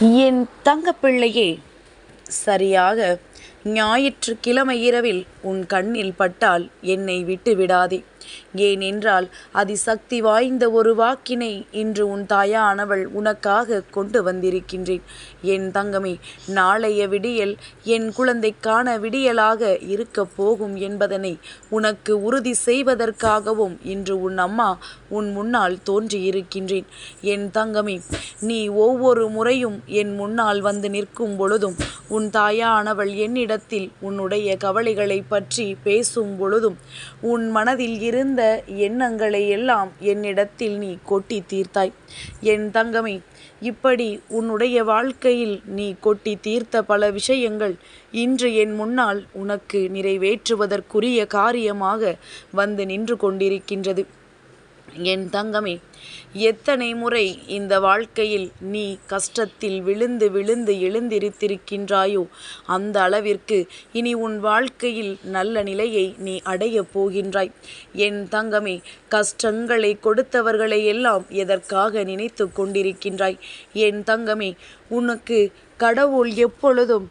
என் தங்கப்பிள்ளையே சரியாக ஞாயிற்றுக்கிழமை இரவில் உன் கண்ணில் பட்டால் என்னை விட்டு விடாதே ஏனென்றால் அதிசக்தி வாய்ந்த ஒரு வாக்கினை இன்று உன் தாயானவள் உனக்காக கொண்டு வந்திருக்கின்றேன். என் தங்கமே நாளைய விடியல் என் குழந்தைக்கான விடியலாக இருக்கப் போகும் என்பதனை உனக்கு உறுதி செய்வதற்காகவும் இன்று உன் அம்மா உன் முன்னால் தோன்றியிருக்கின்றேன். என் தங்கமே நீ ஒவ்வொரு முறையும் என் முன்னால் வந்து நிற்கும் பொழுதும் உன் தாயானவள் என்னிடத்தில் உன்னுடைய கவலைகளை பற்றி பேசும் பொழுதும் உன் மனதில் இரு இருந்த எண்ணங்களை எல்லாம் என்னிடத்தில் நீ கொட்டி தீர்த்தாய். என் தங்கமே இப்படி உன்னுடைய வாழ்க்கையில் நீ கொட்டி தீர்த்த பல விஷயங்கள் இன்று என் முன்னால் உனக்கு நிறைவேற்றுவதற்குரிய காரியமாக வந்து நின்று கொண்டிருக்கின்றது. என் தங்கமே எத்தனை முறை இந்த வாழ்க்கையில் நீ கஷ்டத்தில் விழுந்து விழுந்து எழுந்திருத்திருக்கின்றாயோ அந்த அளவிற்கு இனி உன் வாழ்க்கையில் நல்ல நிலையை நீ அடையப் போகின்றாய். என் தங்கமே கஷ்டங்களை கொடுத்தவர்களை எல்லாம் எதற்காக நினைத்து கொண்டிருக்கின்றாய்? என் தங்கமே உனக்கு கடவுள் எப்பொழுதும்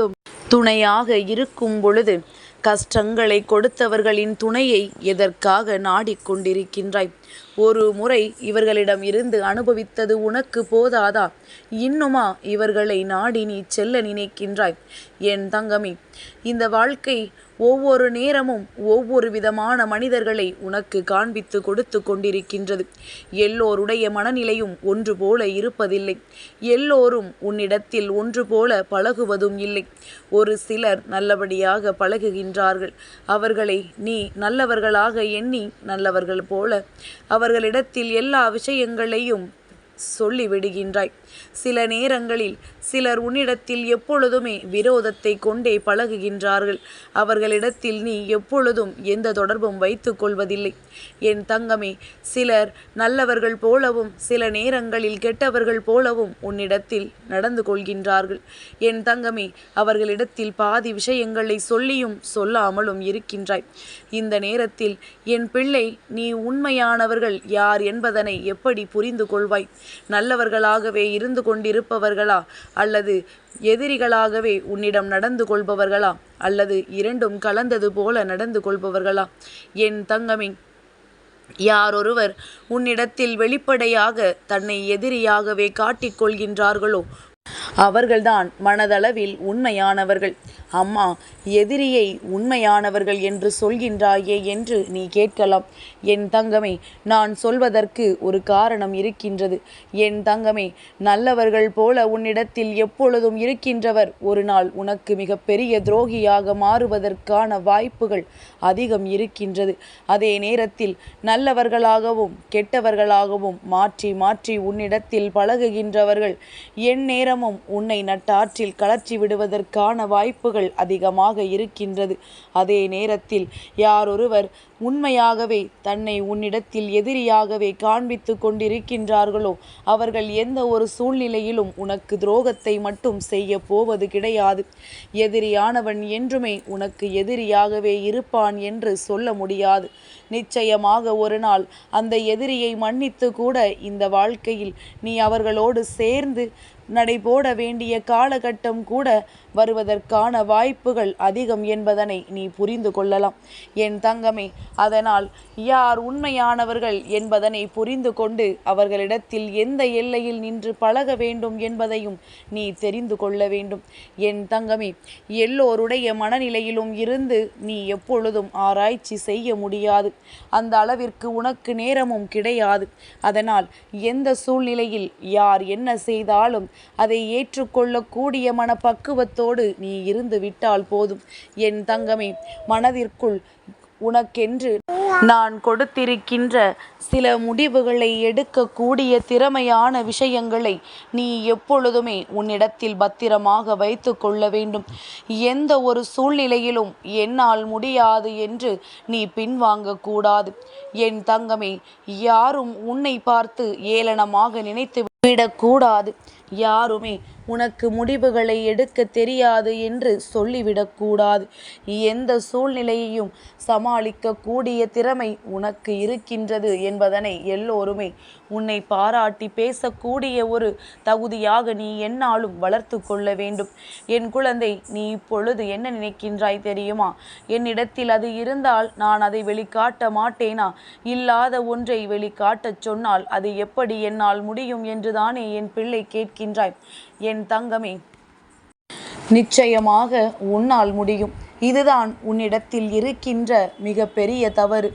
துணையாக இருக்கும் பொழுது கஷ்டங்களை கொடுத்தவர்களின் துணையை எதற்காக நாடிக்கொண்டிருக்கின்றாய்? ஒரு முறை இவர்களிடம் இருந்து அனுபவித்தது உனக்கு போதாதா? இன்னுமா இவர்களை நாடி நீ செல்ல நினைக்கின்றாய்? என் தங்கமே இந்த வாழ்க்கை ஒவ்வொரு நேரமும் ஒவ்வொரு விதமான மனிதர்களை உனக்கு காண்பித்து கொடுத்து கொண்டிருக்கின்றது. எல்லோருடைய மனநிலையும் ஒன்று போல இருப்பதில்லை. எல்லோரும் உன்னிடத்தில் ஒன்று போல பழகுவதும் இல்லை. ஒரு சிலர் நல்லபடியாக பழகுகின்றார்கள். அவர்களை நீ நல்லவர்களாக எண்ணி நல்லவர்கள் போல அவர்களிடத்தில் எல்லா விஷயங்களையும் சொல்லிவிடுகின்றாய். சில நேரங்களில் சிலர் உன்னிடத்தில் எப்பொழுதுமே விரோதத்தை கொண்டே பழகுகின்றார்கள். அவர்களிடத்தில் நீ எப்பொழுதும் எந்த தொடர்பும் வைத்துக் கொள்வதில்லை. என் தங்கமே சிலர் நல்லவர்கள் போலவும் சில நேரங்களில் கெட்டவர்கள் போலவும் உன்னிடத்தில் நடந்து கொள்கின்றார்கள். என் தங்கமே அவர்களிடத்தில் பாதி விஷயங்களை சொல்லியும் சொல்லாமலும் இருக்கின்றாய். இந்த நேரத்தில் என் பிள்ளை நீ உண்மையானவர்கள் யார் என்பதனை எப்படி புரிந்து கொள்வாய்? நல்லவர்களாகவே இருந்து கொண்டிருப்பவர்களா? அல்லது எதிரிகளாகவே உன்னிடம் நடந்து கொள்பவர்களா? அல்லது இரண்டும் கலந்தது போல நடந்து கொள்பவர்களா? என் தங்கமே யாரொருவர் உன்னிடத்தில் வெளிப்படையாக தன்னை எதிரியாகவே காட்டிக் கொள்கின்றார்களோ? அவர்கள்தான் மனதளவில் உண்மையானவர்கள். அம்மா எதிரியை உண்மையானவர்கள் என்று சொல்கின்றாயே என்று நீ கேட்கலாம். என் தங்கமே நான் சொல்வதற்கு ஒரு காரணம் இருக்கின்றது. என் தங்கமே நல்லவர்கள் போல உன்னிடத்தில் எப்பொழுதும் இருக்கின்றவர். ஒரு நாள் உனக்கு மிகப்பெரிய துரோகியாக மாறுவதற்கான வாய்ப்புகள் அதிகம் இருக்கின்றது. அதே நேரத்தில் நல்லவர்களாகவும் கெட்டவர்களாகவும் மாற்றி மாற்றி உன்னிடத்தில் பழகுகின்றவர்கள் என் நேரமும் உன்னை நட்டாற்றில் கலற்றி விடுவதற்கான வாய்ப்புகள் அதிகமாக இருக்கின்றது. அதே நேரத்தில் யாரொருவர் உண்மையாகவே தன்னை உன்னிடத்தில் எதிரியாகவே காண்பித்து கொண்டிருக்கின்றார்களோ அவர்கள் எந்த ஒரு சூழ்நிலையிலும் உனக்கு துரோகத்தை மட்டும் செய்ய போவது கிடையாது. எதிரியானவன் என்றுமே உனக்கு எதிரியாகவே இருப்பான் என்று சொல்ல முடியாது. நிச்சயமாக ஒரு நாள் அந்த எதிரியை மன்னித்து கூட இந்த வாழ்க்கையில் நீ அவர்களோடு சேர்ந்து நடைபோட வேண்டிய காலகட்டம் கூட வருவதற்கான வாய்ப்புகள் அதிகம் என்பதனை நீ புரிந்து கொள்ளலாம். என் தங்கமே அதனால் யார் உண்மையானவர்கள் என்பதனை புரிந்து கொண்டு அவர்களிடத்தில் எந்த எல்லையில் நின்று பழக வேண்டும் என்பதையும் நீ தெரிந்து கொள்ள வேண்டும். என் தங்கமே எல்லோருடைய மனநிலையிலும் இருந்து நீ எப்பொழுதும் ஆராய்ச்சி செய்ய முடியாது. அந்த அளவிற்கு உனக்கு நேரமும் கிடையாது. அதனால் எந்த சூழ்நிலையில் யார் என்ன செய்தாலும் அதை ஏற்றுக்கொள்ளக்கூடிய மனப்பக்குவத்தோடு நீ இருந்து விட்டால் போதும். என் தங்கமே மனதிற்குள் உனக்கென்று நான் கொடுத்திருக்கின்ற சில முடிவுகளை எடுக்கக்கூடிய திறமையான விஷயங்களை நீ எப்பொழுதுமே உன்னிடத்தில் பத்திரமாக வைத்து கொள்ள வேண்டும். எந்த ஒரு சூழ்நிலையிலும் என்னால் முடியாது என்று நீ பின்வாங்கக்கூடாது. என் தங்கமே யாரும் உன்னை பார்த்து ஏளனமாக நினைத்து விடக்கூடாது. யாருமே உனக்கு முடிவுகளை எடுக்க தெரியாது என்று சொல்லிவிடக்கூடாது. எந்த சூழ்நிலையையும் சமாளிக்க கூடிய திறமை உனக்கு இருக்கின்றது என்பதனை எல்லோருமே உன்னை பாராட்டி பேசக்கூடிய ஒரு தகுதியாக நீ என்னாலும் வளர்த்து கொள்ள வேண்டும். என் குழந்தை நீ இப்பொழுது என்ன நினைக்கின்றாய் தெரியுமா? என்னிடத்தில் அது இருந்தால் நான் அதை வெளிக்காட்ட மாட்டேனா? இல்லாத ஒன்றை வெளிக்காட்டச் சொன்னால் அது எப்படி என்னால் முடியும் என்று என்றுதானே என் பிள்ளை கேட்கின்றாய்? என் தங்கமே நிச்சயமாக உன்னால் முடியும். இதுதான் உன்னிடத்தில் இருக்கின்ற மிக பெரிய தவறு.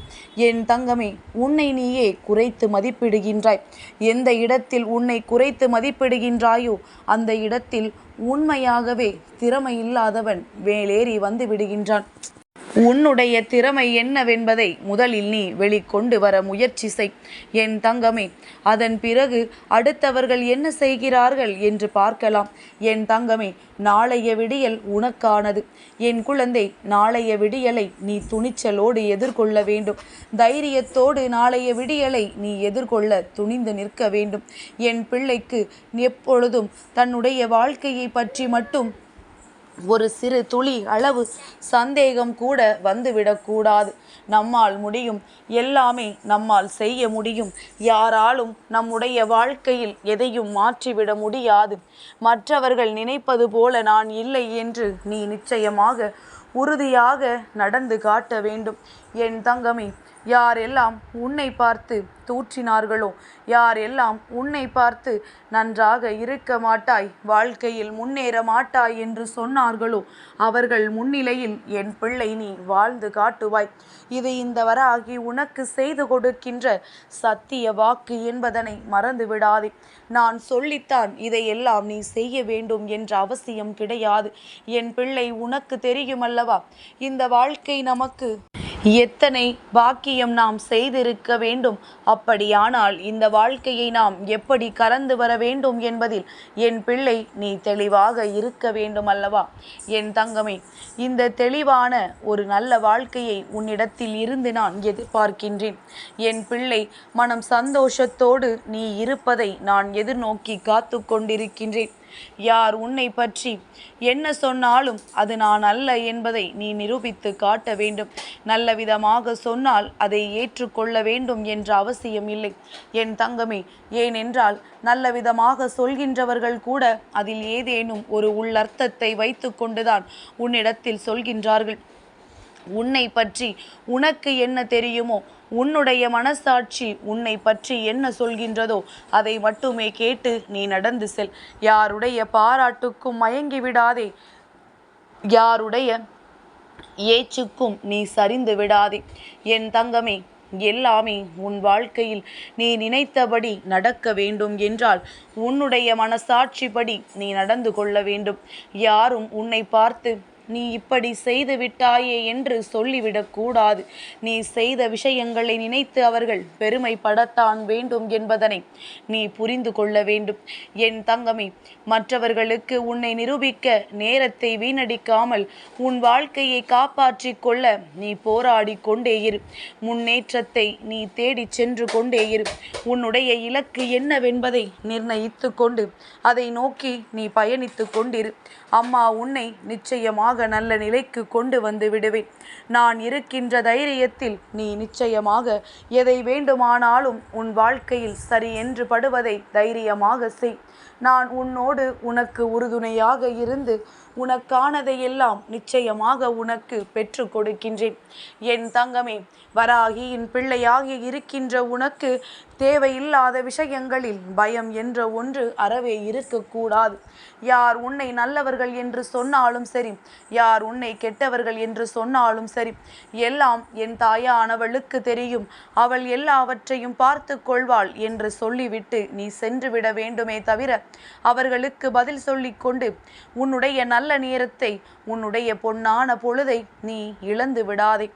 என் தங்கமே உன்னை நீயே குறைத்து மதிப்பிடுகின்றாய். எந்த இடத்தில் உன்னை குறைத்து மதிப்பிடுகின்றாயோ அந்த இடத்தில் உண்மையாகவே திறமை இல்லாதவன் வேலேறி வந்து விடுகின்றான். உன்னுடைய திறமை என்னவென்பதை முதலில் நீ வெளிக்கொண்டு வர முயற்சி செய். என் தங்கமே அதன் பிறகு அடுத்தவர்கள் என்ன செய்கிறார்கள் என்று பார்க்கலாம். என் தங்கமே நாளைய விடியல் உனக்கானது. என் குழந்தை நாளைய விடியலை நீ துணிச்சலோடு எதிர்கொள்ள வேண்டும். தைரியத்தோடு நாளைய விடியலை நீ எதிர்கொள்ள துணிந்து நிற்க வேண்டும். என் பிள்ளைக்கு எப்பொழுதும் தன்னுடைய வாழ்க்கையை பற்றி மட்டும் ஒரு சிறு துளி அளவு சந்தேகம் கூட வந்துவிடக்கூடாது நம்மால் முடியும் எல்லாமே நம்மால் செய்ய முடியும். யாராலும் நம்முடைய வாழ்க்கையில் எதையும் மாற்றிவிட முடியாது. மற்றவர்கள் நினைப்பது போல நான் இல்லை என்று நீ நிச்சயமாக உறுதியாக நடந்து காட்ட வேண்டும். என் தங்கமே யாரெல்லாம் உன்னை பார்த்து தூற்றினார்களோ யாரெல்லாம் உன்னை பார்த்து நன்றாக இருக்க மாட்டாய் வாழ்க்கையில் முன்னேற மாட்டாய் என்று சொன்னார்களோ அவர்கள் முன்னிலையில் என் பிள்ளை நீ வாழ்ந்து காட்டுவாய். இது இந்த வராகி உனக்கு செய்து கொடுக்கின்ற சத்திய வாக்கு என்பதனை மறந்து விடாதே நான் சொல்லித்தான் இதையெல்லாம் நீ செய்ய வேண்டும் என்ற அவசியம் கிடையாது. என் பிள்ளை உனக்கு தெரியுமல்ல அல்லவா இந்த வாழ்க்கை நமக்கு எத்தனை பாக்கியம் நாம் செய்திருக்க வேண்டும்? அப்படியானால் இந்த வாழ்க்கையை நாம் எப்படி கலந்து வர வேண்டும் என்பதில் என் பிள்ளை நீ தெளிவாக இருக்க வேண்டும் அல்லவா? என் தங்கமே இந்த தெளிவான ஒரு நல்ல வாழ்க்கையை உன்னிடத்தில் இருந்து நான் எதிர்பார்க்கின்றேன். என் பிள்ளை மனம் சந்தோஷத்தோடு நீ இருப்பதை நான் எதிர்நோக்கி காத்து கொண்டிருக்கின்றேன் யார் உன்னை பற்றி என்ன சொன்னாலும் அது நான் அல்ல என்பதை நீ நிரூபித்து காட்ட வேண்டும். நல்ல விதமாக சொன்னால் அதை ஏற்றுக்கொள்ள வேண்டும் என்ற அவசியம் இல்லை. என் தங்கமே ஏனென்றால் நல்ல விதமாக சொல்கின்றவர்கள் கூட அதில் ஏதேனும் ஒரு உள்ளர்த்தத்தை வைத்து கொண்டுதான் உன்னிடத்தில் சொல்கின்றார்கள். உன்னை பற்றி உனக்கு என்ன தெரியுமோ உன்னுடைய மனசாட்சி உன்னை பற்றி என்ன சொல்கின்றதோ அதை மட்டுமே கேட்டு நீ நடந்து செல். யாருடைய பாராட்டுக்கும் மயங்கி விடாதே. யாருடைய ஏச்சுக்கும் நீ சரிந்து விடாதே. என் தங்கமே எல்லாமே உன் வாழ்க்கையில் நீ நினைத்தபடி நடக்க வேண்டும் என்றால் உன்னுடைய மனசாட்சிப்படி நீ நடந்து கொள்ள வேண்டும். யாரும் உன்னை பார்த்து நீ இப்படி செய்து விட்டாயே என்று சொல்லிவிடக்கூடாது நீ செய்த விஷயங்களை நினைத்து அவர்கள் பெருமைப்படத்தான் வேண்டும் என்பதனை நீ புரிந்து கொள்ள வேண்டும். என் தங்கமே மற்றவர்களுக்கு உன்னை நிரூபிக்க நேரத்தை வீணடிக்காமல் உன் வாழ்க்கையை காப்பாற்றிக் கொள்ள நீ போராடி கொண்டே இரு. முன்னேற்றத்தை நீ தேடி சென்று கொண்டே இரு. உன்னுடைய இலக்கு என்னவென்பதை நிர்ணயித்து கொண்டு அதை நோக்கி நீ பயணித்து கொண்டிரு. அம்மா உன்னை நிச்சயமாக நல்ல நிலைக்கு கொண்டு வந்து விடுவேன். நான் இருக்கின்ற தைரியத்தில் நீ நிச்சயமாக எதை வேண்டுமானாலும் உன் வாழ்க்கையில் சரி என்று படுவதை தைரியமாக செய். நான் உன்னோடு உனக்கு உறுதுணையாக இருந்து உனக்கானதையெல்லாம் நிச்சயமாக உனக்கு பெற்று கொடுக்கின்றேன். என் தங்கமே வராகியின் பிள்ளையாகி இருக்கின்ற உனக்கு தேவையில்லாத விஷயங்களில் பயம் என்ற ஒன்று அறவே இருக்கக்கூடாது. யார் உன்னை நல்லவர்கள் என்று சொன்னாலும் சரி யார் உன்னை கெட்டவர்கள் என்று சொன்னாலும் சரி எல்லாம் என் தாயானவளுக்கு தெரியும். அவள் எல்லாவற்றையும் பார்த்து கொள்வாள் என்று சொல்லிவிட்டு நீ சென்று விட வேண்டுமே தவிர அவர்களுக்கு பதில் சொல்லிக்கொண்டு உன்னுடைய நல்ல நல்ல நேரத்தை உன்னுடைய பொன்னான பொழுதை நீ இழந்து விடாதே.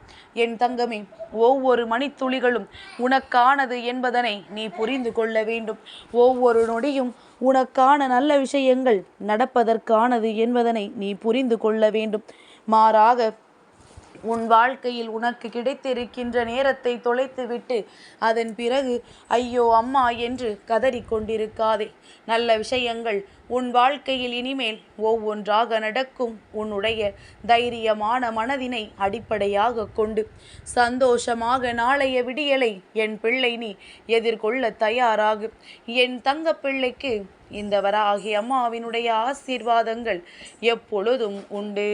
என் தங்கமே ஒவ்வொரு மணித்துளிகளும் உனக்கானது என்பதனை நீ புரிந்து கொள்ள வேண்டும். ஒவ்வொரு நொடியும் உனக்கான நல்ல விஷயங்கள் நடப்பதற்கானது என்பதனை நீ புரிந்து கொள்ள வேண்டும். மாறாக உன் வாழ்க்கையில் உனக்கு கிடைத்திருக்கின்ற நேரத்தை தொலைத்துவிட்டு அதன் பிறகு ஐயோ அம்மா என்று கதறிக் கொண்டிருக்காதே. நல்ல விஷயங்கள் உன் வாழ்க்கையில் இனிமேல் ஒவ்வொன்றாக நடக்கும். உன்னுடைய தைரியமான மனதினை அடிப்படையாக கொண்டு சந்தோஷமாக நாளைய விடியலை என் பிள்ளை நீ எதிர்கொள்ள தயாராகு. என் தங்க பிள்ளைக்கு இந்த வராகி அம்மாவினுடைய ஆசீர்வாதங்கள் எப்பொழுதும் உண்டு.